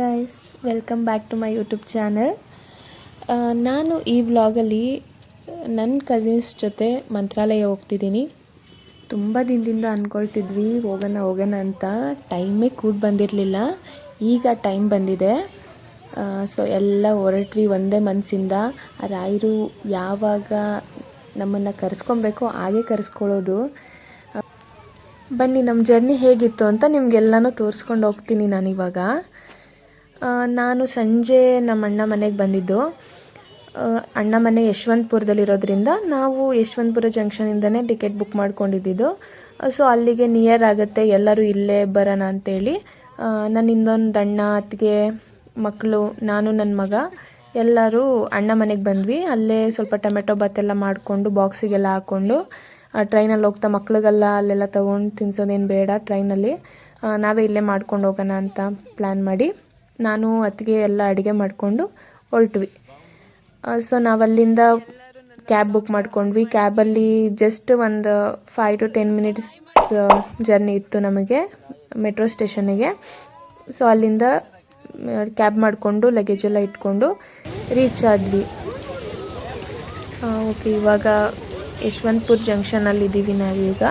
Guys welcome back to my YouTube channel ನಾನು ಈ ವ್ಲಾಗಲ್ಲಿ ನನ್ನ ಕಸಿನ್ಸ್ ಜೊತೆ ಮಂತ್ರಾಲಯ ಹೋಗ್ತಿದ್ದೀನಿ. ತುಂಬ ದಿನದಿಂದ ಅಂದ್ಕೊಳ್ತಿದ್ವಿ ಹೋಗೋಣ ಹೋಗೋಣ ಅಂತ. ಟೈಮೇ ಕೂಡ ಬಂದಿರಲಿಲ್ಲ. ಈಗ ಟೈಮ್ ಬಂದಿದೆ. ಸೊ ಎಲ್ಲ ಹೊರಟ್ವಿ ಒಂದೇ ಮನಸ್ಸಿಂದ ರಾಯರು ಯಾವಾಗ ನಮ್ಮನ್ನು ಕರೆಸ್ಕೊಬೇಕೋ, ಹಾಗೆ ಕರೆಸ್ಕೊಳ್ಳೋದು. ಬನ್ನಿ ನಮ್ಮ ಜರ್ನಿ ಹೇಗಿತ್ತು ಅಂತ ನಿಮಗೆಲ್ಲನೂ ತೋರಿಸ್ಕೊಂಡು ಹೋಗ್ತೀನಿ ನಾನಿವಾಗ. ನಾನು ಸಂಜೆ ನಮ್ಮ ಅಣ್ಣ ಮನೆಗೆ ಬಂದಿದ್ದು. ಅಣ್ಣ ಮನೆ ಯಶವಂತಪುರದಲ್ಲಿರೋದ್ರಿಂದ ನಾವು ಯಶವಂತಪುರ ಜಂಕ್ಷನಿಂದನೇ ಟಿಕೆಟ್ ಬುಕ್ ಮಾಡ್ಕೊಂಡಿದ್ದು ಸೊ ಅಲ್ಲಿಗೆ ನಿಯರ್ ಆಗುತ್ತೆ, ಎಲ್ಲರೂ ಇಲ್ಲೇ ಬರೋಣ ಅಂತೇಳಿ. ನನ್ನ ಇನ್ನೊಂದು ಅಣ್ಣ, ಅತ್ತಿಗೆ ಮಕ್ಕಳು ನಾನು ನನ್ನ ಮಗ, ಎಲ್ಲರೂ ಅಣ್ಣ ಮನೆಗೆ ಬಂದ್ವಿ. ಅಲ್ಲೇ ಸ್ವಲ್ಪ ಟೊಮೆಟೊ ಬಾತೆಲ್ಲ ಮಾಡಿಕೊಂಡು ಬಾಕ್ಸಿಗೆಲ್ಲ ಹಾಕ್ಕೊಂಡು ಟ್ರೈನಲ್ಲಿ ಹೋಗ್ತಾ ಮಕ್ಳಿಗೆಲ್ಲ ಅಲ್ಲೆಲ್ಲ ತೊಗೊಂಡು ತಿನ್ಸೋದೇನು ಬೇಡ ಟ್ರೈನಲ್ಲಿ. ನಾವೇ ಇಲ್ಲೇ ಮಾಡ್ಕೊಂಡು ಹೋಗೋಣ ಅಂತ ಪ್ಲ್ಯಾನ್ ಮಾಡಿ. ನಾನು ಅತ್ತಿಗೆ ಎಲ್ಲ ಅಡುಗೆ ಮಾಡಿಕೊಂಡು ಹೊರಟ್ವಿ. ಸೊ ನಾವಲ್ಲಿಂದ ಕ್ಯಾಬ್ ಬುಕ್ ಮಾಡ್ಕೊಂಡ್ವಿ. ಕ್ಯಾಬಲ್ಲಿ ಜಸ್ಟ್ ಒಂದು five to ten minutes journey ಇತ್ತು ನಮಗೆ ಮೆಟ್ರೋ ಸ್ಟೇಷನಿಗೆ ಸೊ ಅಲ್ಲಿಂದ ಕ್ಯಾಬ್ ಮಾಡಿಕೊಂಡು ಲಗೇಜ್ ಎಲ್ಲ ಇಟ್ಕೊಂಡು ರೀಚ್ ಆದ್ವಿ. ಓಕೆ ಇವಾಗ ಯಶವಂತಪುರ್ ಜಂಕ್ಷನಲ್ಲಿ ಇದ್ದೀವಿ ನಾವೀಗ.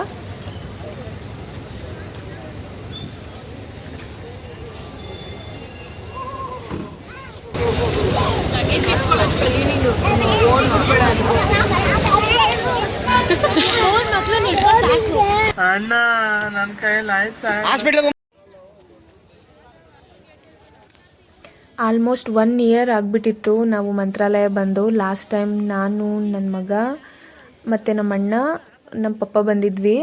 ಅಣ್ಣ ನನ್ನ ಕೈಯಲ್ಲಿ ಆಯ್ತಾ? ಆಲ್ಮೋಸ್ಟ್ ಒನ್ ಇಯರ್ ಆಗಿಬಿಟ್ಟಿತ್ತು ನಾವು ಮಂತ್ರಾಲಯ ಬಂದು. ಲಾಸ್ಟ್ ಟೈಮ್ ನಾನು ನನ್ನ ಮಗ ಮತ್ತು ನಮ್ಮ ಅಣ್ಣ ನಮ್ಮ ಪಪ್ಪ ಬಂದಿದ್ವಿ.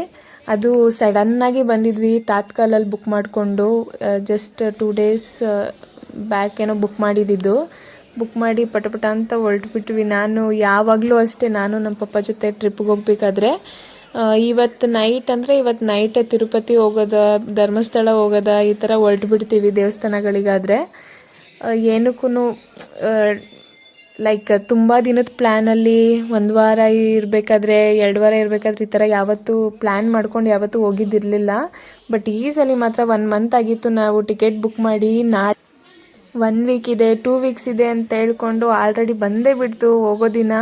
ಅದು ಸಡನ್ನಾಗಿ ಬಂದಿದ್ವಿ. ತಾತ್ಕಾಲಲ್ಲಿ ಬುಕ್ ಮಾಡಿಕೊಂಡು ಜಸ್ಟ್ ಟೂ ಡೇಸ್ ಬ್ಯಾಕ್ ಏನೋ ಬುಕ್ ಮಾಡಿದ್ದಿದ್ದು. ಬುಕ್ ಮಾಡಿ ಪಟಪಟ ಪಟ ಅಂತ ಹೊರಟುಬಿಟ್ವಿ. ನಾನು ಯಾವಾಗಲೂ ಅಷ್ಟೇ ನಾನು ನಮ್ಮ ಪಪ್ಪ ಜೊತೆ ಟ್ರಿಪ್ಗೆ ಹೋಗ್ಬೇಕಾದ್ರೆ. ಇವತ್ತು ನೈಟ್ ಅಂದರೆ ಇವತ್ತು ನೈಟೇ ತಿರುಪತಿ ಹೋಗೋದ, ಧರ್ಮಸ್ಥಳ ಹೋಗೋದ, ಈ ಥರ ಹೊರಟ್ಬಿಡ್ತೀವಿ ದೇವಸ್ಥಾನಗಳಿಗಾದರೆ. ಏನಕ್ಕೂ ಲೈಕ್ ತುಂಬ ದಿನದ ಪ್ಲ್ಯಾನಲ್ಲಿ ಒಂದು ವಾರ ಇರಬೇಕಾದ್ರೆ, ಎರಡು ವಾರ ಇರಬೇಕಾದ್ರೆ ಈ ಥರ ಯಾವತ್ತೂ ಪ್ಲ್ಯಾನ್ ಮಾಡ್ಕೊಂಡು ಯಾವತ್ತೂ ಹೋಗಿದ್ದಿರಲಿಲ್ಲ. ಬಟ್ ಈ ಸಲ ಮಾತ್ರ ಒನ್ ಮಂತ್ ಆಗಿತ್ತು ನಾವು ಟಿಕೆಟ್ ಬುಕ್ ಮಾಡಿ, ನಾ ಒನ್ ವೀಕ್ ಇದೆ ಟೂ ವೀಕ್ಸ್ ಇದೆ ಅಂತ ಹೇಳ್ಕೊಂಡು ಆಲ್ರೆಡಿ ಬಂದೇ ಬಿಡ್ತು ಹೋಗೋ ದಿನ.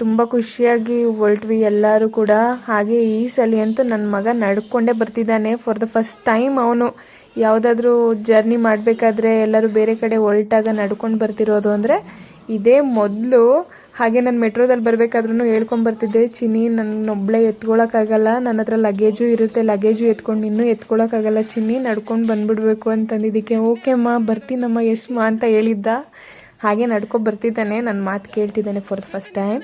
ತುಂಬ ಖುಷಿಯಾಗಿ ಹೊರಟ್ವಿ ಎಲ್ಲರೂ ಕೂಡ. ಹಾಗೆ ಈ ಸಲ ಅಂತೂ ನನ್ನ ಮಗ ನಡ್ಕೊಂಡೇ ಬರ್ತಿದ್ದಾನೆ. ಫಾರ್ ದ ಫಸ್ಟ್ ಟೈಮ್ ಅವನು ಯಾವುದಾದ್ರೂ ಜರ್ನಿ ಮಾಡಬೇಕಾದ್ರೆ ಎಲ್ಲರೂ ಬೇರೆ ಕಡೆ ಹೊರಟಾಗ ನಡ್ಕೊಂಡು ಬರ್ತಿರೋದು ಅಂದರೆ ಇದೇ ಮೊದಲು. ಹಾಗೆ ನಾನು ಮೆಟ್ರೋದಲ್ಲಿ ಬರಬೇಕಾದ್ರೂ ಹೇಳ್ಕೊಂಬರ್ತಿದ್ದೆ ನನ್ನ ನನ್ನೊಬ್ಬಳೇ ಎತ್ಕೊಳಕ್ಕಾಗಲ್ಲ. ನನ್ನ ಹತ್ರ ಲಗೇಜು ಇರುತ್ತೆ. ಲಗೇಜು ಎತ್ಕೊಂಡು ಇನ್ನೂ ಎತ್ಕೊಳಕ್ಕಾಗಲ್ಲ ಚಿನ್ನಿ. ನಡ್ಕೊಂಡು ಬಂದ್ಬಿಡ್ಬೇಕು ಅಂತಂದಿದ್ದಕ್ಕೆ, ಓಕೆ ಅಮ್ಮ, ಬರ್ತೀನಮ್ಮ ಎಸ್ಮ್ಮ ಅಂತ ಹೇಳಿದ್ದ. ಹಾಗೆ ನಡ್ಕೊ ಬರ್ತಿದ್ದಾನೆ. ನನ್ನ ಮಾತು ಕೇಳ್ತಿದ್ದಾನೆ ಫಾರ್ ದ ಫಸ್ಟ್ ಟೈಮ್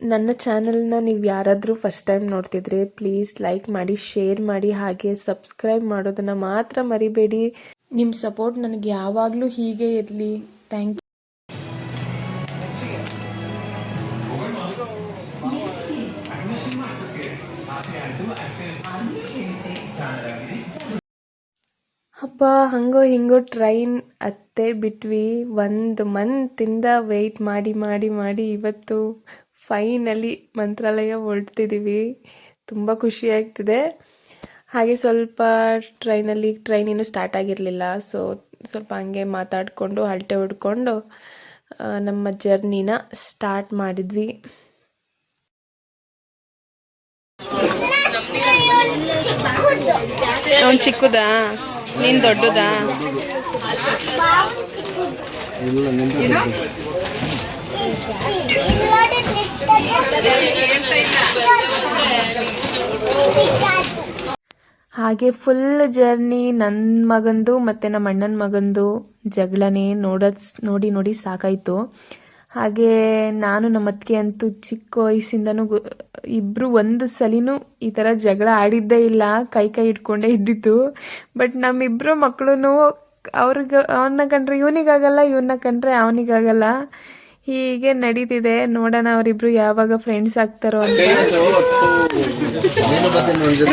ನನ್ನ ಚಾನಲ್ನ ನೀವು ಯಾರಾದರೂ ಫಸ್ಟ್ ಟೈಮ್ ನೋಡ್ತಿದ್ರೆ ಪ್ಲೀಸ್ ಲೈಕ್ ಮಾಡಿ ಶೇರ್ ಮಾಡಿ, ಹಾಗೆ ಸಬ್ಸ್ಕ್ರೈಬ್ ಮಾಡೋದನ್ನು ಮಾತ್ರ ಮರಿಬೇಡಿ. ನಿಮ್ಮ ಸಪೋರ್ಟ್ ನನಗೆ ಯಾವಾಗಲೂ ಹೀಗೆ ಇರಲಿ. ಥ್ಯಾಂಕ್ ಹಬ್ಬ ಹಂಗೋ ಹಿಂಗೋ ಟ್ರೈನ್ ಅತ್ತೆ ಬಿಟ್ವಿ. ಒಂದು ಮಂತಿಂದ ವೆಯ್ಟ್ ಮಾಡಿ ಮಾಡಿ ಮಾಡಿ ಇವತ್ತು ಫೈನಲಿ ಮಂತ್ರಾಲಯ ಹೊರಡ್ತಿದ್ದೀವಿ ತುಂಬ ಖುಷಿ ಆಗ್ತಿದೆ. ಹಾಗೆ ಸ್ವಲ್ಪ ಟ್ರೈನಲ್ಲಿ ಟ್ರೈನ್ ಇನ್ನೂ ಸ್ಟಾರ್ಟ್ ಆಗಿರಲಿಲ್ಲ. ಸೊ ಸ್ವಲ್ಪ ಹಂಗೆ ಮಾತಾಡಿಕೊಂಡು ಹಲ್ಟೆ ಹೊಡ್ಕೊಂಡು ನಮ್ಮ ಜರ್ನಿನ ಸ್ಟಾರ್ಟ್ ಮಾಡಿದ್ವಿ. ಅವ್ನು ಚಿಕ್ಕದಾ? ನೀನು ದೊಡ್ಡದಾ? ಹಾಗೆ ಫುಲ್ ಜರ್ನಿ ನನ್ನ ಮಗಂದು ಮತ್ತು ನಮ್ಮ ಅಣ್ಣನ ಮಗಂದು ಜಗಳನೇ ನೋಡೋದು, ನೋಡಿ ನೋಡಿ ಸಾಕಾಯಿತು. ಹಾಗೆ ನಾನು ನಮ್ಮ ಅತ್ತಿಗೆ ಅಂತೂ ಚಿಕ್ಕ ವಯಸ್ಸಿಂದನೂ ಗೊ ಇಬ್ಬರು ಒಂದು ಸಲಿನೂ ಈ ಥರ ಜಗಳ ಆಡಿದ್ದೇ ಇಲ್ಲ ಕೈ ಕೈ ಇಟ್ಕೊಂಡೇ ಇದ್ದಿತ್ತು ಬಟ್ ನಮ್ಮಿಬ್ಬರು ಮಕ್ಕಳು ಅವ್ರಿಗೆ ಅವನ್ನ ಕಂಡ್ರೆ ಇವನಿಗಾಗಲ್ಲ ಇವನ್ನ ಕಂಡ್ರೆ ಅವನಿಗಾಗಲ್ಲ. ಹೀಗೆ ನಡೀತಿದೆ. ನೋಡೋಣ ಅವರಿಬ್ರು ಯಾವಾಗ ಫ್ರೆಂಡ್ಸ್ ಆಗ್ತಾರೋ ಅಂತ.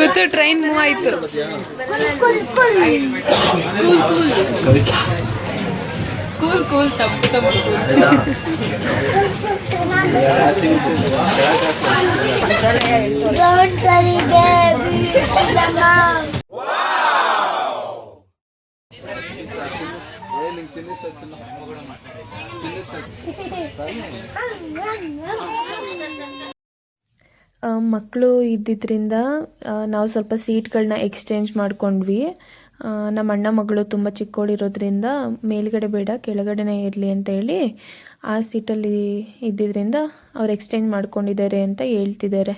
ಋತು ಟ್ರೈನ್ ಮೂವ್ ಆಯ್ತು. ಕೂಲ್ ಕೂಲ್ ಕೂಲ್ ತಂಪು ತಂಪು Don't worry, baby. Mama. ಮಕ್ಕಳು ಇದ್ದಿದ್ದರಿಂದ ನಾವು ಸ್ವಲ್ಪ ಸೀಟ್ಗಳನ್ನ ಎಕ್ಸ್ಚೇಂಜ್ ಮಾಡ್ಕೊಂಡ್ವಿ ಆ, ನಮ್ಮ ಅಣ್ಣ ಮಗಳು ತುಂಬ ಚಿಕ್ಕವಳಿರೋದ್ರಿಂದ ಮೇಲ್ಗಡೆ ಬೇಡ, ಕೆಳಗಡೆನೇ ಇರಲಿ ಅಂತ ಹೇಳಿ ಆ ಸೀಟಲ್ಲಿ ಇದ್ದಿದ್ದರಿಂದ ಅವ್ರು ಎಕ್ಸ್ಚೇಂಜ್ ಮಾಡ್ಕೊಂಡಿದ್ದಾರೆ ಅಂತ ಹೇಳ್ತಿದ್ದಾರೆ.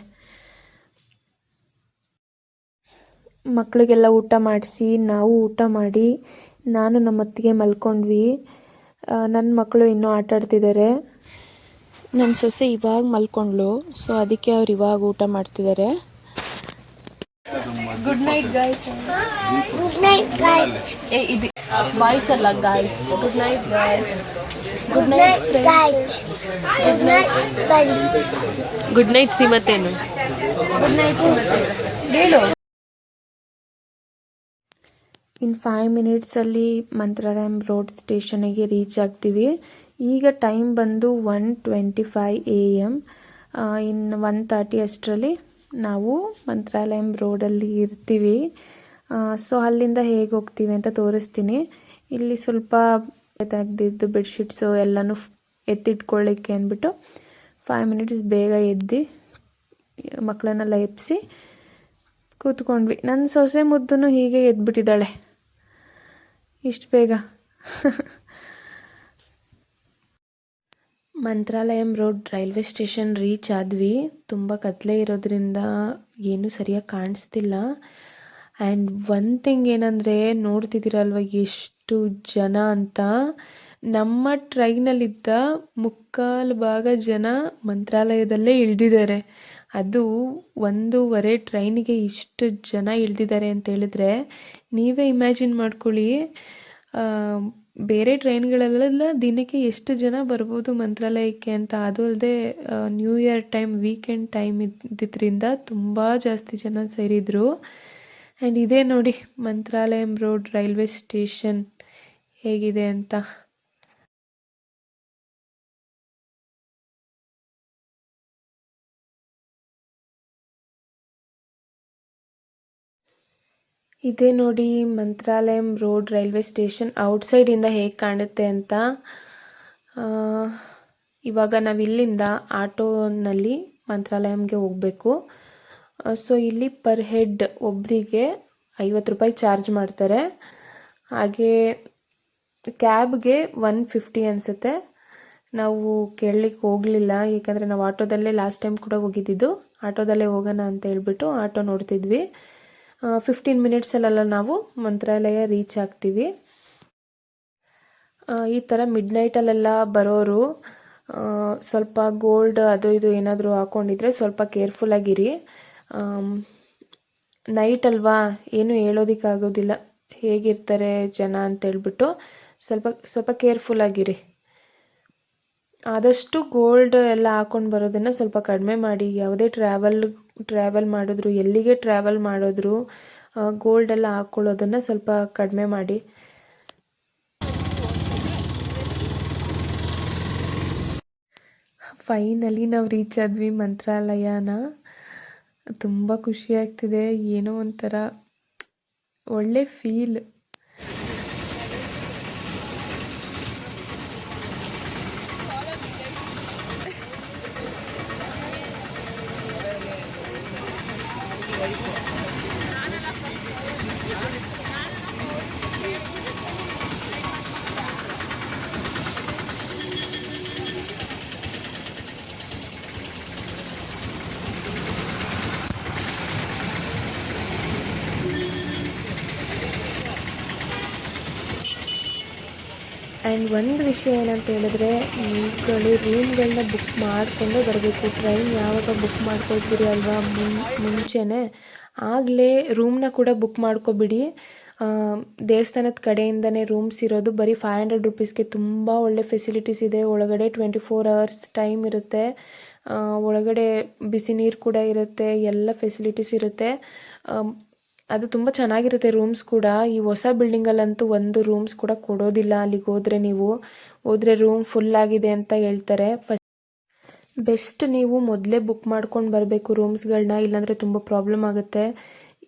ಮಕ್ಕಳಿಗೆಲ್ಲ ಊಟ ಮಾಡಿಸಿ, ನಾವು ಊಟ ಮಾಡಿ, ನಾನು ನಮ್ಮತ್ತಿಗೆ ಮಲ್ಕೊಂಡ್ವಿ. ನನ್ನ ಮಕ್ಕಳು ಇನ್ನೂ ಆಟ ಆಡ್ತಿದ್ದಾರೆ. ನಮ್ಮ ಸೊಸೆ ಇವಾಗ ಮಲ್ಕೊಂಡ್ಳು ಸೊ ಅದಕ್ಕೆ ಅವ್ರು ಇವಾಗ ಊಟ ಮಾಡ್ತಿದ್ದಾರೆ. Good night guys good night guys ಏ ಇದು ವಾಯ್ಸ್ ಅಲ್ಲ guys good night guys good night guys good night guys. Good night ಸಿಮತೇನು good night ಹೇಳು ಇನ್ ಫೈವ್ ಮಿನಿಟ್ಸಲ್ಲಿ ಮಂತ್ರಾಲಯಂ ರೋಡ್ ಸ್ಟೇಷನಿಗೆ ರೀಚ್ ಆಗ್ತೀವಿ. ಈಗ ಟೈಮ್ ಬಂದು one twenty five A M ಇನ್ನು ಒನ್ ತರ್ಟಿ ಅಷ್ಟರಲ್ಲಿ. ನಾವು ಮಂತ್ರಾಲಯಂ ರೋಡಲ್ಲಿ ಇರ್ತೀವಿ. ಸೊ ಅಲ್ಲಿಂದ ಹೇಗೆ ಹೋಗ್ತೀವಿ ಅಂತ ತೋರಿಸ್ತೀನಿ. ಇಲ್ಲಿ ಸ್ವಲ್ಪ ತೆಗ್ದಿದ್ದು ಬೆಡ್ಶೀಟ್ಸು ಎಲ್ಲನೂ ಎತ್ತಿಟ್ಕೊಳ್ಳಿಕ್ಕೆ ಅಂದ್ಬಿಟ್ಟು ಫೈವ್ ಮಿನಿಟ್ಸ್ ಬೇಗ ಎದ್ದು ಮಕ್ಕಳನ್ನೆಲ್ಲ ಎಬ್ಬಿಸಿ ಕೂತ್ಕೊಂಡ್ವಿ. ನನ್ನ ಸೊಸೆ ಮುದ್ದನು ಹೀಗೆ ಎದ್ಬಿಟ್ಟಿದ್ದಾಳೆ. ಇಷ್ಟು ಬೇಗ. Mantralayam road railway station reach ಆದ್ವಿ. ತುಂಬ ಕತ್ಲೆ ಇರೋದ್ರಿಂದ ಏನೂ ಸರಿಯಾಗಿ ಕಾಣಿಸ್ತಿಲ್ಲ. ಆ್ಯಂಡ್ ಒನ್ ಥಿಂಗ್ ಏನಂದರೆ ನೋಡ್ತಿದ್ದೀರಲ್ವ ಎಷ್ಟು ಜನ ಅಂತ. ನಮ್ಮ ಟ್ರೈನಲ್ಲಿದ್ದ ಮುಕ್ಕಾಲು ಭಾಗ ಜನ ಮಂತ್ರಾಲಯದಲ್ಲೇ ಇಳ್ದಿದ್ದಾರೆ. ಅದು ಒಂದೂವರೆ ಟ್ರೈನಿಗೆ ಇಷ್ಟು ಜನ ಇಳ್ದಿದ್ದಾರೆ ಅಂತ ಹೇಳಿದ್ರೆ ನೀವೇ ಇಮ್ಯಾಜಿನ್ ಮಾಡ್ಕೊಳ್ಳಿ. ಬೇರೆ ಟ್ರೈನ್ಗಳಲ್ಲೆಲ್ಲ ದಿನಕ್ಕೆ ಎಷ್ಟು ಜನ ಬರ್ಬೋದು ಮಂತ್ರಾಲಯಕ್ಕೆ ಅಂತ? ಅದು ಅಲ್ಲದೆ new year time weekend time ಇದ್ದಿದ್ದರಿಂದ ತುಂಬ ಜಾಸ್ತಿ ಜನ ಸೇರಿದರು. ಆ್ಯಂಡ್ ಇದೇ ನೋಡಿ, ಮಂತ್ರಾಲಯಂ ರೋಡ್ ರೈಲ್ವೆ ಸ್ಟೇಷನ್ ಹೇಗಿದೆ ಅಂತ. ಇದೇ ನೋಡಿ, ಮಂತ್ರಾಲಯಂ ರೋಡ್ ರೈಲ್ವೆ ಸ್ಟೇಷನ್ ಔಟ್ಸೈಡಿಂದ ಹೇಗೆ ಕಾಣುತ್ತೆ ಅಂತ. ಇವಾಗ ನಾವು ಇಲ್ಲಿಂದ ಆಟೋನಲ್ಲಿ ಮಂತ್ರಾಲಯಂಗೆ ಹೋಗಬೇಕು. ಸೊ ಇಲ್ಲಿ ಪರ್ ಹೆಡ್ ಒಬ್ಬರಿಗೆ ಐವತ್ತು ರೂಪಾಯಿ ಚಾರ್ಜ್ ಮಾಡ್ತಾರೆ. ಹಾಗೆ ಕ್ಯಾಬ್ಗೆ ಒನ್ ಫಿಫ್ಟಿ ಅನಿಸುತ್ತೆ. ನಾವು ಕೇಳಲಿಕ್ಕೆ ಹೋಗಲಿಲ್ಲ, ಏಕೆಂದರೆ ನಾವು ಆಟೋದಲ್ಲೇ ಲಾಸ್ಟ್ ಟೈಮ್ ಕೂಡ ಹೋಗಿದ್ದಿದ್ದು. ಆಟೋದಲ್ಲೇ ಹೋಗೋಣ ಅಂತ ಹೇಳ್ಬಿಟ್ಟು ಆಟೋ ನೋಡ್ತಿದ್ವಿ. ಫಿಫ್ಟೀನ್ ಮಿನಿಟ್ಸಲ್ಲೆಲ್ಲ ನಾವು ಮಂತ್ರಾಲಯ ರೀಚ್ ಆಗ್ತೀವಿ. ಈ ಥರ ಮಿಡ್ ನೈಟಲ್ಲೆಲ್ಲ ಬರೋರು ಸ್ವಲ್ಪ ಗೋಲ್ಡ್ ಅದು ಇದು ಏನಾದರೂ ಹಾಕ್ಕೊಂಡಿದ್ರೆ ಸ್ವಲ್ಪ ಕೇರ್ಫುಲ್ಲಾಗಿರಿ ನೈಟ್ ಅಲ್ವಾ, ಏನು ಹೇಳೋದಕ್ಕಾಗೋದಿಲ್ಲ. ಹೇಗಿರ್ತಾರೆ ಜನ ಅಂತೇಳ್ಬಿಟ್ಟು ಸ್ವಲ್ಪ ಸ್ವಲ್ಪ ಕೇರ್ಫುಲ್ಲಾಗಿರಿ ಆದಷ್ಟು ಗೋಲ್ಡ್ ಎಲ್ಲ ಹಾಕೊಂಡು ಬರೋದನ್ನು ಸ್ವಲ್ಪ ಕಡಿಮೆ ಮಾಡಿ, ಯಾವುದೇ ಟ್ರಾವೆಲ್ ಟ್ರಾವೆಲ್ ಮಾಡಿದ್ರು, ಎಲ್ಲಿಗೆ ಟ್ರಾವೆಲ್ ಮಾಡಿದ್ರು ಗೋಲ್ಡ್ ಎಲ್ಲ ಹಾಕ್ಕೊಳ್ಳೋದನ್ನು ಸ್ವಲ್ಪ ಕಡಿಮೆ ಮಾಡಿ. ಫೈನಲಿ ನಾವು ರೀಚ್ ಆದ್ವಿ ಮಂತ್ರಾಲಯನ. ತುಂಬ ಖುಷಿ ಆಗ್ತಿದೆ. ಏನೋ ಒಂಥರ ಒಳ್ಳೆ ಫೀಲ್ ಆ್ಯಂಡ್ ಒಂದು ವಿಷಯ ಏನಂತ ಹೇಳಿದ್ರೆ ನೀವುಗಳು ರೂಮ್ಗಳನ್ನ ಬುಕ್ ಮಾಡಿಕೊಂಡೇ ಬರಬೇಕು. ಟ್ರೈನ್ ಯಾವಾಗ ಬುಕ್ ಮಾಡ್ಕೊಳ್ತೀರಿ ಅಲ್ವಾ? ಮುಂಚೆನೇ. ಆಗಲೇ ರೂಮ್ನ ಕೂಡ ಬುಕ್ ಮಾಡ್ಕೊಬಿಡಿ. ದೇವಸ್ಥಾನದ ಕಡೆಯಿಂದನೇ ರೂಮ್ಸ್ ಇರೋದು. ಬರೀ ಫೈವ್ ಹಂಡ್ರೆಡ್ ರುಪೀಸ್ಗೆ ತುಂಬ ಒಳ್ಳೆ ಫೆಸಿಲಿಟೀಸ್ ಇದೆ. ಒಳಗಡೆ ಟ್ವೆಂಟಿ ಫೋರ್ ಅವರ್ಸ್ ಟೈಮ್ ಇರುತ್ತೆ ಒಳಗಡೆ ಬಿಸಿ ನೀರು ಕೂಡ ಇರುತ್ತೆ. ಎಲ್ಲ ಫೆಸಿಲಿಟೀಸ್ ಇರುತ್ತೆ. ಅದು ತುಂಬ ಚೆನ್ನಾಗಿರುತ್ತೆ ರೂಮ್ಸ್ ಕೂಡ. ಈ ಹೊಸ ಬಿಲ್ಡಿಂಗಲ್ಲಂತೂ ಒಂದು ರೂಮ್ಸ್ ಕೂಡ ಕೊಡೋದಿಲ್ಲ ಅಲ್ಲಿಗೆ ಹೋದರೆ ನೀವು. ಹೋದರೆ ರೂಮ್ ಫುಲ್ ಆಗಿದೆ ಅಂತ ಹೇಳ್ತಾರೆ. ಫಸ್ಟ್ ಬೆಸ್ಟ್ ನೀವು ಮೊದಲೇ ಬುಕ್ ಮಾಡ್ಕೊಂಡು ಬರಬೇಕು ರೂಮ್ಸ್ಗಳನ್ನ ಇಲ್ಲಾಂದರೆ ತುಂಬ ಪ್ರಾಬ್ಲಮ್ ಆಗುತ್ತೆ.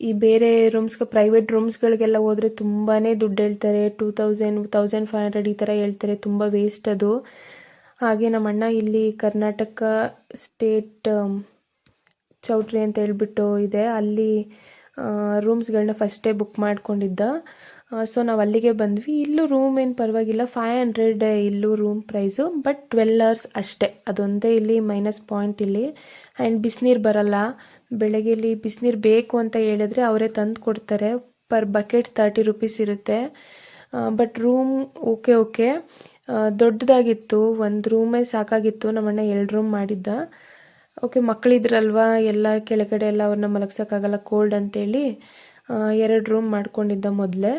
ಈ ಬೇರೆ ರೂಮ್ಸ್ಗೆ ಪ್ರೈವೇಟ್ ರೂಮ್ಸ್ಗಳಿಗೆಲ್ಲ ಹೋದರೆ ತುಂಬಾ ದುಡ್ಡು ಹೇಳ್ತಾರೆ. Two thousand thousand five hundred ಈ ಥರ ಹೇಳ್ತಾರೆ. ತುಂಬ ವೇಸ್ಟ್ ಅದು. ಹಾಗೆ ನಮ್ಮ ಅಣ್ಣ ಇಲ್ಲಿ ಕರ್ನಾಟಕ ಸ್ಟೇಟ್ ಚೌಟ್ರಿ ಅಂತ ಹೇಳ್ಬಿಟ್ಟು ಇದೆ. ಅಲ್ಲಿ ರೂಮ್ಸ್ಗಳನ್ನ ಫಸ್ಟೇ ಬುಕ್ ಮಾಡಿಕೊಂಡಿದ್ದ. ಸೊ ನಾವು ಅಲ್ಲಿಗೆ ಬಂದ್ವಿ. ಇಲ್ಲೂ ರೂಮ್ ಏನು ಪರವಾಗಿಲ್ಲ. ಫೈವ್ ಹಂಡ್ರೆಡ್ ಇಲ್ಲೂ room price but twelve hours ಅಷ್ಟೇ. ಅದೊಂದೇ ಇಲ್ಲಿ ಮೈನಸ್ ಪಾಯಿಂಟ್ ಇಲ್ಲಿ. ಆ್ಯಂಡ್ ಬಿಸಿನೀರು ಬರಲ್ಲ. ಬೆಳಗ್ಗೆ ಇಲ್ಲಿ ಬಿಸಿನೀರು ಬೇಕು ಅಂತ ಹೇಳಿದ್ರೆ ಅವರೇ ತಂದು ಕೊಡ್ತಾರೆ. ಪರ್ ಬಕೆಟ್ ತರ್ಟಿ ರುಪೀಸ್ ಇರುತ್ತೆ. ಬಟ್ ರೂಮ್ ಓಕೆ ಓಕೆ ದೊಡ್ಡದಾಗಿತ್ತು. ಒಂದು ರೂಮೇ ಸಾಕಾಗಿತ್ತು. ನಮ್ಮಣ್ಣ ಎರಡು ರೂಮ್ ಮಾಡಿದ್ದ. ಓಕೆ ಮಕ್ಕಳಿದ್ರಲ್ವಾ ಎಲ್ಲ ಕೆಳಗಡೆ ಎಲ್ಲ ಅವ್ರನ್ನ ಮಲಗ್ಸೋಕ್ಕಾಗಲ್ಲ ಕೋಲ್ಡ್ ಅಂತೇಳಿ ಎರಡು ರೂಮ್ ಮಾಡ್ಕೊಂಡಿದ್ದ ಮೊದಲೇ.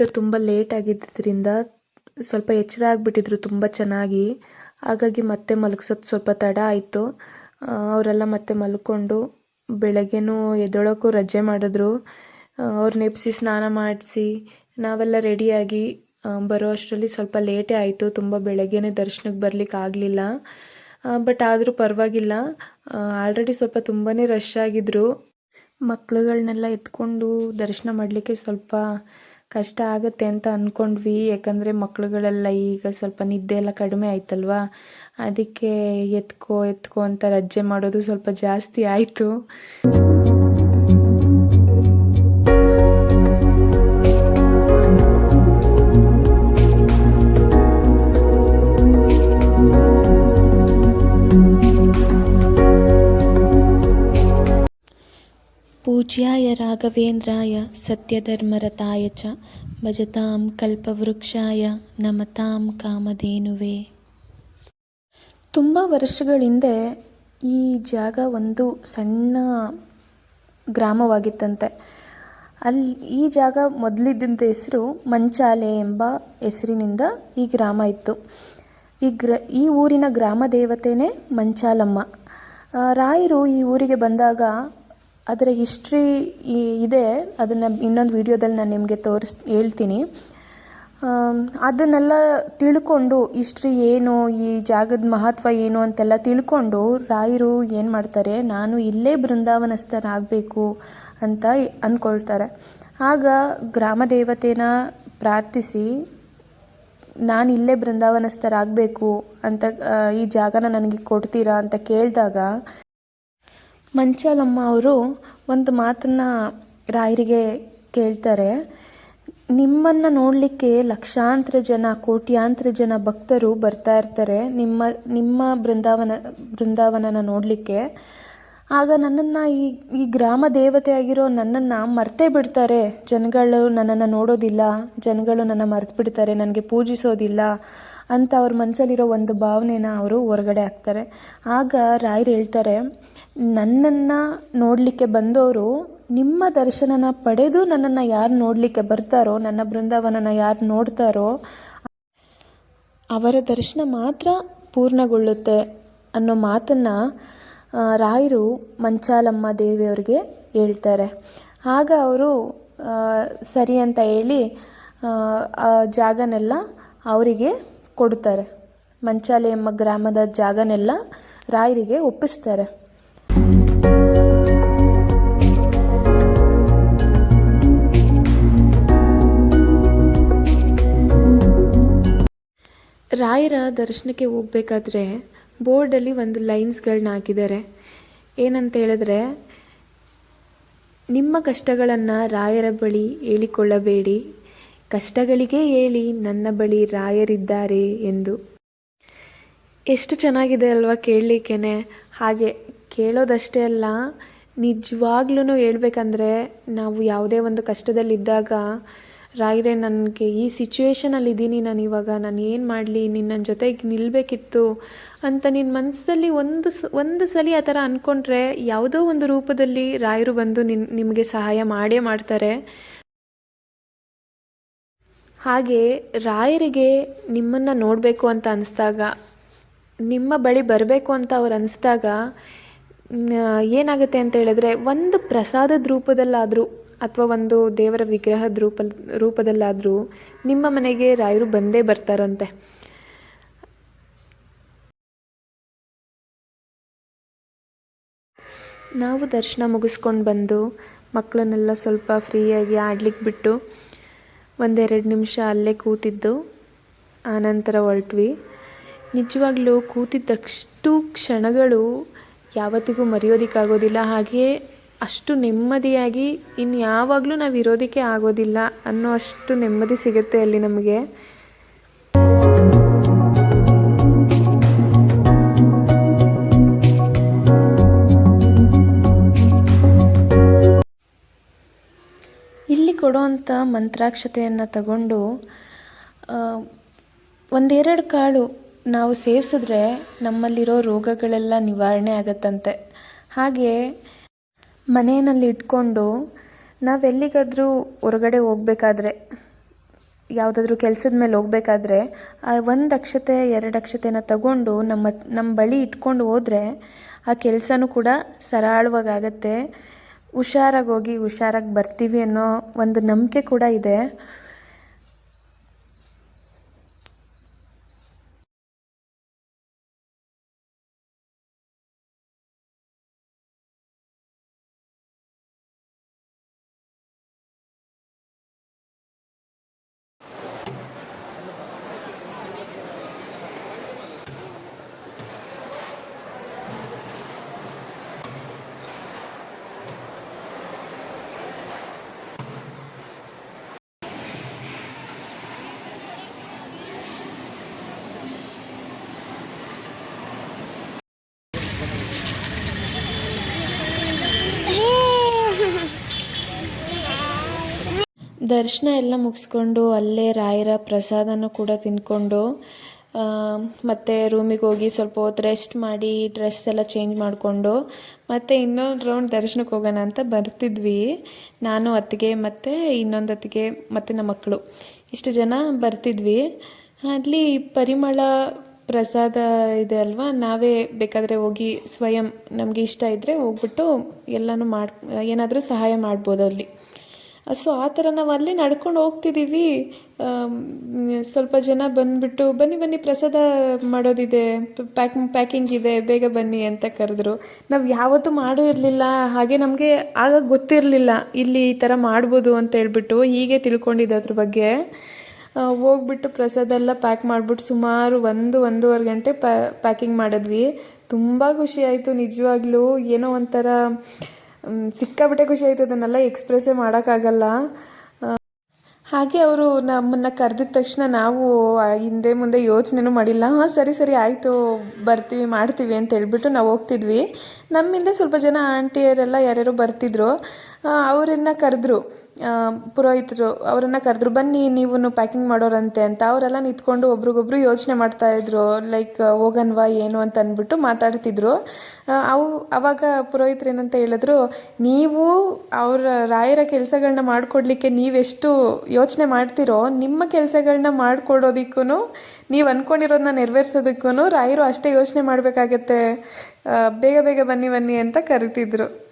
ನೈಟ್ ತುಂಬ ಲೇಟ್ ಆಗಿದ್ದರಿಂದ ಸ್ವಲ್ಪ ಎಚ್ಚರ ಆಗಿಬಿಟ್ಟಿದ್ರು ತುಂಬ ಚೆನ್ನಾಗಿ. ಹಾಗಾಗಿ ಮತ್ತೆ ಮಲಗ್ಸೋದು ಸ್ವಲ್ಪ ತಡ ಆಯಿತು. ಅವರೆಲ್ಲ ಮತ್ತೆ ಮಲ್ಕೊಂಡು ಬೆಳಗ್ಗೆನೂ ಎದ್ದೇಳೋಕ್ಕೂ ರಜೆ ಮಾಡಿದ್ರು. ಅವ್ರನ್ನ ನೆಪ್ಸಿ ಸ್ನಾನ ಮಾಡಿಸಿ ನಾವೆಲ್ಲ ರೆಡಿಯಾಗಿ ಬರೋ ಅಷ್ಟರಲ್ಲಿ ಸ್ವಲ್ಪ ಲೇಟೇ ಆಯಿತು. ತುಂಬ ಬೆಳಗ್ಗೆನೇ ದರ್ಶನಕ್ಕೆ ಬರಲಿಕ್ಕೆ ಆಗಲಿಲ್ಲ. ಬಟ್ ಆದರೂ ಪರವಾಗಿಲ್ಲ. ಆಲ್ರೆಡಿ ಸ್ವಲ್ಪ ತುಂಬಾ ರಶ್ ಆಗಿದ್ರು. ಮಕ್ಕಳುಗಳನ್ನೆಲ್ಲ ಎತ್ಕೊಂಡು ದರ್ಶನ ಮಾಡಲಿಕ್ಕೆ ಸ್ವಲ್ಪ ಕಷ್ಟ ಆಗುತ್ತೆ ಅಂತ ಅಂದ್ಕೊಂಡ್ವಿ ಯಾಕಂದರೆ ಮಕ್ಕಳುಗಳೆಲ್ಲ ಈಗ ಸ್ವಲ್ಪ ನಿದ್ದೆ ಎಲ್ಲ ಕಡಿಮೆ ಆಯ್ತಲ್ವಾ? ಅದಕ್ಕೆ ಎತ್ಕೋ ಎತ್ಕೋ ಅಂತ ರಜೆ ಮಾಡೋದು ಸ್ವಲ್ಪ ಜಾಸ್ತಿ ಆಯಿತು. पूज्याय राघवेन्द्राय सत्यधर्मरताय च भजतां कल्पवृक्षाय नमतां ಕಾಮಧೇನುವೆ ತುಂಬ ವರ್ಷಗಳ ಹಿಂದೆ ಈ ಜಾಗ ಒಂದು ಸಣ್ಣ ಗ್ರಾಮವಾಗಿತ್ತಂತೆ ಅಲ್ಲಿ ಈ ಜಾಗ ಮೊದಲಿದ್ದಂಥ ಹೆಸರು ಮಂಚಾಲೆ ಎಂಬ ಹೆಸರಿನಿಂದ ಈ ಗ್ರಾಮ ಇತ್ತು ಈ ಗ್ರ ಈ ಊರಿನ ಗ್ರಾಮ ದೇವತೆನೇ ಮಂಚಾಲಮ್ಮ ಆ, ರಾಯರು ಈ ಊರಿಗೆ ಬಂದಾಗ ಅದರ ಹಿಸ್ಟ್ರಿ ಇದೆ. ಅದನ್ನು ಇನ್ನೊಂದು ವಿಡಿಯೋದಲ್ಲಿ ನಾನು ನಿಮಗೆ ತೋರಿಸ್, ಹೇಳ್ತೀನಿ. ಅದನ್ನೆಲ್ಲ ತಿಳ್ಕೊಂಡು ಹಿಸ್ಟ್ರಿ ಏನು, ಈ ಜಾಗದ ಮಹತ್ವ ಏನು ಅಂತೆಲ್ಲ ತಿಳ್ಕೊಂಡು ರಾಯರು ಏನು ಮಾಡ್ತಾರೆ, ನಾನು ಇಲ್ಲೇ ಬೃಂದಾವನಸ್ಥನಾಗಬೇಕು ಅಂತ ಅಂದ್ಕೊಳ್ತಾರೆ ಆಗ ಗ್ರಾಮ ದೇವತೆನ ಪ್ರಾರ್ಥಿಸಿ, ನಾನು ಇಲ್ಲೇ ಬೃಂದಾವನಸ್ಥರಾಗಬೇಕು ಅಂತ ಈ ಜಾಗನ ನನಗೆ ಕೊಡ್ತೀರಾ ಅಂತ ಕೇಳಿದಾಗ ಮಂಚಾಲಮ್ಮ ಅವರು ಒಂದು ಮಾತನ್ನು ರಾಯರಿಗೆ ಕೇಳ್ತಾರೆ. ನಿಮ್ಮನ್ನು ನೋಡಲಿಕ್ಕೆ ಲಕ್ಷಾಂತರ ಜನ, ಕೋಟ್ಯಾಂತರ ಜನ ಭಕ್ತರು ಬರ್ತಾ ಇರ್ತಾರೆ. ನಿಮ್ಮ ನಿಮ್ಮ ಬೃಂದಾವನ, ಬೃಂದಾವನನ ನೋಡಲಿಕ್ಕೆ. ಆಗ ನನ್ನನ್ನು ಈ ಈ ಗ್ರಾಮ ದೇವತೆ ಆಗಿರೋ ನನ್ನನ್ನು ಮರ್ತೇ ಬಿಡ್ತಾರೆ. ಜನಗಳು ನನ್ನನ್ನು ನೋಡೋದಿಲ್ಲ. ಜನಗಳು ನನ್ನ ಮರೆತು ಬಿಡ್ತಾರೆ. ನನಗೆ ಪೂಜಿಸೋದಿಲ್ಲ ಅಂತ ಅವ್ರ ಮನಸ್ಸಲ್ಲಿರೋ ಒಂದು ಭಾವನೆನ ಅವರು ಹೊರಗಡೆ ಹಾಕ್ತಾರೆ. ಆಗ ರಾಯರು ಹೇಳ್ತಾರೆ ನನ್ನನ್ನು ನೋಡಲಿಕ್ಕೆ ಬಂದವರು ನಿಮ್ಮ ದರ್ಶನನ ಪಡೆದು ನನ್ನನ್ನು ಯಾರು ನೋಡಲಿಕ್ಕೆ ಬರ್ತಾರೋ ನನ್ನ ಬೃಂದಾವನನ ಯಾರು ನೋಡ್ತಾರೋ ಅವರ ದರ್ಶನ ಮಾತ್ರ ಪೂರ್ಣಗೊಳ್ಳುತ್ತೆ ಅನ್ನೋ ಮಾತನ್ನು ರಾಯರು ಮಂಚಾಲಮ್ಮ ದೇವಿಯವರಿಗೆ ಹೇಳ್ತಾರೆ. ಆಗ ಅವರು ಸರಿ ಅಂತ ಹೇಳಿ ಆ, ಜಾಗನೆಲ್ಲ ಅವರಿಗೆ ಕೊಡ್ತಾರೆ. ಮಂಚಾಲೆ ಎಂಬ ಗ್ರಾಮದ ಜಾಗನೆಲ್ಲ ರಾಯರಿಗೆ ಒಪ್ಪಿಸ್ತಾರೆ. ರಾಯರ ದರ್ಶನಕ್ಕೆ ಹೋಗ್ಬೇಕಾದ್ರೆ ಬೋರ್ಡಲ್ಲಿ ಒಂದು ಲೈನ್ಸ್ಗಳನ್ನ ಹಾಕಿದ್ದಾರೆ. ಏನಂತ ಹೇಳಿದ್ರೆ, ನಿಮ್ಮ ಕಷ್ಟಗಳನ್ನು ರಾಯರ ಬಳಿ ಹೇಳಿಕೊಳ್ಳಬೇಡಿ. ಕಷ್ಟಗಳಿಗೆ ಹೇಳಿ ನನ್ನ ಬಳಿ ರಾಯರಿದ್ದಾರೆ ಎಂದು. ಎಷ್ಟು ಚೆನ್ನಾಗಿದೆ ಅಲ್ವಾ ಕೇಳಲಿಕ್ಕೇ ಹಾಗೆ ಕೇಳೋದಷ್ಟೇ ಅಲ್ಲ ನಿಜವಾಗ್ಲೂ ಹೇಳ್ಬೇಕಂದ್ರೆ ನಾವು ಯಾವುದೇ ಒಂದು ಕಷ್ಟದಲ್ಲಿದ್ದಾಗ ರಾಯರೇ ನನಗೆ ಈ ಸಿಚುವೇಷನಲ್ಲಿ ಇದ್ದೀನಿ ನಾನು ಇವಾಗ ನಾನು ಏನು ಮಾಡಲಿ? ನಿನ್ನ ನನ್ನ ಜೊತೆಗೆ ನಿಲ್ಲಬೇಕಿತ್ತು ಅಂತ ನಿನ್ನ ಮನಸ್ಸಲ್ಲಿ ಒಂದು ಸ, ಒಂದು ಸಲ ಆ ಥರ ಅಂದ್ಕೊಂಡ್ರೆ ಯಾವುದೋ ಒಂದು ರೂಪದಲ್ಲಿ ರಾಯರು ಬಂದು ನಿನ್, ನಿಮಗೆ ಸಹಾಯ ಮಾಡೇ ಮಾಡ್ತಾರೆ. ಹಾಗೆ ರಾಯರಿಗೆ ನಿಮ್ಮನ್ನು ನೋಡಬೇಕು ಅಂತ ಅನಿಸ್ದಾಗ, ನಿಮ್ಮ ಬಳಿ ಬರಬೇಕು ಅಂತ ಅವ್ರು ಅನಿಸ್ದಾಗ ಏನಾಗುತ್ತೆ ಅಂತ ಹೇಳಿದ್ರೆ, ಒಂದು ಪ್ರಸಾದದ ರೂಪದಲ್ಲಾದರೂ ಅಥವಾ ಒಂದು ದೇವರ ವಿಗ್ರಹದ ರೂಪ, ರೂಪದಲ್ಲಾದರೂ ನಿಮ್ಮ ಮನೆಗೆ ರಾಯರು ಬಂದೇ ಬರ್ತಾರಂತೆ. ನಾವು ದರ್ಶನ ಮುಗಿಸ್ಕೊಂಡು ಬಂದು ಮಕ್ಕಳನ್ನೆಲ್ಲ ಸ್ವಲ್ಪ ಫ್ರೀಯಾಗಿ ಆಡ್ಲಿಕ್ಕೆ ಬಿಟ್ಟು ಒಂದೆರಡು ನಿಮಿಷ ಅಲ್ಲೇ ಕೂತಿದ್ದು, ಆನಂತರ ಹೊರಟ್ವಿ. ನಿಜವಾಗ್ಲೂ ಕೂತಿದ್ದಷ್ಟು ಕ್ಷಣಗಳು ಯಾವತ್ತಿಗೂ ಮರೆಯೋದಕ್ಕಾಗೋದಿಲ್ಲ. ಹಾಗೆಯೇ ಅಷ್ಟು ನೆಮ್ಮದಿಯಾಗಿ ಇನ್ನು ಯಾವಾಗಲೂ ನಾವು ಇರೋದಕ್ಕೆ ಆಗೋದಿಲ್ಲ ಅನ್ನೋ ಅಷ್ಟು ನೆಮ್ಮದಿ ಸಿಗುತ್ತೆ ಅಲ್ಲಿ ನಮಗೆ. ಇಲ್ಲಿ ಕೊಡುವಂಥ ಮಂತ್ರಾಕ್ಷತೆಯನ್ನು ತಗೊಂಡು ಒಂದೆರಡು ಕಾಳು ನಾವು ಸೇವಿಸಿದ್ರೆ ನಮ್ಮಲ್ಲಿರೋ ರೋಗಗಳೆಲ್ಲ ನಿವಾರಣೆ ಆಗತ್ತಂತೆ. ಹಾಗೆ ಮನೆಯಲ್ಲಿ ಇಟ್ಕೊಂಡು ನಾವೆಲ್ಲಿಗಾದರೂ ಹೊರಗಡೆ ಹೋಗ್ಬೇಕಾದ್ರೆ, ಯಾವುದಾದ್ರೂ ಕೆಲಸದ ಮೇಲೆ ಹೋಗ್ಬೇಕಾದ್ರೆ, ಆ ಒಂದು ಅಕ್ಷತೆ, ಎರಡು ಅಕ್ಷತೆನ ತಗೊಂಡು ನಮ್ಮ ನಮ್ಮ ಬಳಿ ಇಟ್ಕೊಂಡು ಹೋದರೆ ಆ ಕೆಲಸನೂ ಕೂಡ ಸರಳವಾಗಿ ಆಗುತ್ತೆ. ಹುಷಾರಾಗಿ ಹೋಗಿ ಹುಷಾರಾಗಿ ಬರ್ತೀವಿ ಅನ್ನೋ ಒಂದು ನಂಬಿಕೆ ಕೂಡ ಇದೆ. ದರ್ಶನ ಎಲ್ಲ ಮುಗಿಸ್ಕೊಂಡು ಅಲ್ಲೇ ರಾಯರ ಪ್ರಸಾದನೂ ಕೂಡ ತಿಂದ್ಕೊಂಡು ಮತ್ತು ರೂಮಿಗೆ ಹೋಗಿ ಸ್ವಲ್ಪ ಹೊತ್ತು ರೆಸ್ಟ್ ಮಾಡಿ ಡ್ರೆಸ್ ಎಲ್ಲ ಚೇಂಜ್ ಮಾಡಿಕೊಂಡು, ಮತ್ತು ಇನ್ನೊಂದು ರೌಂಡ್ ದರ್ಶನಕ್ಕೆ ಹೋಗೋಣ ಅಂತ ಬರ್ತಿದ್ವಿ. ನಾನು, ಅತ್ತಿಗೆ ಮತ್ತು ಇನ್ನೊಂದು ಅತ್ತಿಗೆ ಮತ್ತು ನಮ್ಮ ಮಕ್ಕಳು. ಇಷ್ಟು ಜನ ಬರ್ತಿದ್ವಿ. ಅಲ್ಲಿ ಪರಿಮಳ ಪ್ರಸಾದ ಇದೆ ಅಲ್ವಾ? ನಾವೇ ಬೇಕಾದರೆ ಹೋಗಿ ಸ್ವಯಂ ನಮಗೆ ಇಷ್ಟ ಇದ್ದರೆ ಹೋಗ್ಬಿಟ್ಟು ಎಲ್ಲನೂ ಮಾಡಿ, ಏನಾದರೂ ಸಹಾಯ ಮಾಡ್ಬೋದು ಅಲ್ಲಿ. ಸೊ ಆ ಥರ ನಾವು ಅಲ್ಲೇ ನಡ್ಕೊಂಡು ಹೋಗ್ತಿದ್ದೀವಿ. ಸ್ವಲ್ಪ ಜನ ಬಂದುಬಿಟ್ಟು, ಬನ್ನಿ ಬನ್ನಿ, ಪ್ರಸಾದ ಮಾಡೋದಿದೆ, ಪ್ಯಾಕ್, ಪ್ಯಾಕಿಂಗ್ ಇದೆ, ಬೇಗ ಬನ್ನಿ ಅಂತ ಕರೆದ್ರು. ನಾವು ಯಾವತ್ತೂ ಮಾಡೂ ಇರಲಿಲ್ಲ, ಹಾಗೆ ನಮಗೆ ಆಗ ಗೊತ್ತಿರಲಿಲ್ಲ ಇಲ್ಲಿ ಈ ಥರ ಮಾಡ್ಬೋದು ಅಂತ ಹೇಳ್ಬಿಟ್ಟು ಹೀಗೆ ತಿಳ್ಕೊಂಡಿದ್ದು ಅದ್ರ ಬಗ್ಗೆ. ಹೋಗ್ಬಿಟ್ಟು ಪ್ರಸಾದ ಎಲ್ಲ ಪ್ಯಾಕ್ ಮಾಡಿಬಿಟ್ಟು ಸುಮಾರು ಒಂದು, ಒಂದೂವರೆ ಗಂಟೆ ಪ್ಯಾಕಿಂಗ್ ಮಾಡಿದ್ವಿ. ತುಂಬ ಖುಷಿ ಆಯಿತು, ನಿಜವಾಗ್ಲೂ. ಏನೋ ಒಂಥರ ಮ್, ಸಿಕ್ಕಾಪಟ್ಟೆ ಖುಷಿ ಆಯ್ತು ಅದನ್ನೆಲ್ಲ ಎಕ್ಸ್ಪ್ರೆಸ್ಸೇ ಮಾಡೋಕ್ಕಾಗಲ್ಲ. ಹಾಗೆ ಅವರು ನಮ್ಮನ್ನು ಕರೆದಿದ ತಕ್ಷಣ ನಾವು ಹಿಂದೆ ಮುಂದೆ ಯೋಚನೆನೂ ಮಾಡಿಲ್ಲ. ಹಾಂ ಸರಿ ಸರಿ ಆಯಿತು ಬರ್ತೀವಿ ಮಾಡ್ತೀವಿ ಅಂತ ಹೇಳ್ಬಿಟ್ಟು ನಾವು ಹೋಗ್ತಿದ್ವಿ. ನಮ್ಮಿಂದ ಸ್ವಲ್ಪ ಜನ ಆಂಟಿಯರೆಲ್ಲ ಯಾರ್ಯಾರು ಬರ್ತಿದ್ರು. ಅವರನ್ನು ಕರೆದ್ರು. ಪುರೋಹಿತರು ಅವರನ್ನು ಕರೆದ್ರು, ಬನ್ನಿ ನೀವು ಪ್ಯಾಕಿಂಗ್ ಮಾಡೋರಂತೆ ಅಂತ. ಅವರೆಲ್ಲ ನಿಂತ್ಕೊಂಡು ಒಬ್ರಿಗೊಬ್ರು ಯೋಚನೆ ಮಾಡ್ತಾಯಿದ್ರು ಲೈಕ್ ಹೋಗನ್ವಾ, ಏನು ಅಂತ ಅಂದ್ಬಿಟ್ಟು ಮಾತಾಡ್ತಿದ್ರು. ಅವು, ಅವಾಗ ಪುರೋಹಿತರು ಏನಂತ ಹೇಳಿದ್ರು, ನೀವು ಅವರ ರಾಯರ ಕೆಲಸಗಳನ್ನ ಮಾಡಿಕೊಡ್ಲಿಕ್ಕೆ ನೀವೆಷ್ಟು ಯೋಚನೆ ಮಾಡ್ತೀರೋ, ನಿಮ್ಮ ಕೆಲಸಗಳನ್ನ ಮಾಡಿಕೊಡೋದಕ್ಕೂ ನೀವು ಅಂದ್ಕೊಂಡಿರೋದನ್ನ ನೆರವೇರ್ಸೋದಕ್ಕೂ ರಾಯರು ಅಷ್ಟೇ ಯೋಚನೆ ಮಾಡಬೇಕಾಗತ್ತೆ. ಬೇಗ ಬೇಗ ಬನ್ನಿ ಬನ್ನಿ ಅಂತ ಕರಿತಿದ್ರು.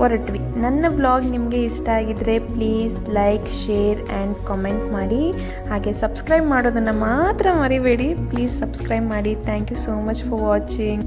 ಹೊರಟ್ವಿ. ನನ್ನ ವ್ಲಾಗ್ ನಿಮಗೆ ಇಷ್ಟ ಆಗಿದ್ರೆ please like share and comment ಮಾಡಿ. ಹಾಗೆ ಸಬ್ಸ್ಕ್ರೈಬ್ ಮಾಡೋದನ್ನು ಮಾತ್ರ ಮರಿಬೇಡಿ. ಪ್ಲೀಸ್ ಸಬ್ಸ್ಕ್ರೈಬ್ ಮಾಡಿ. Thank you so much for watching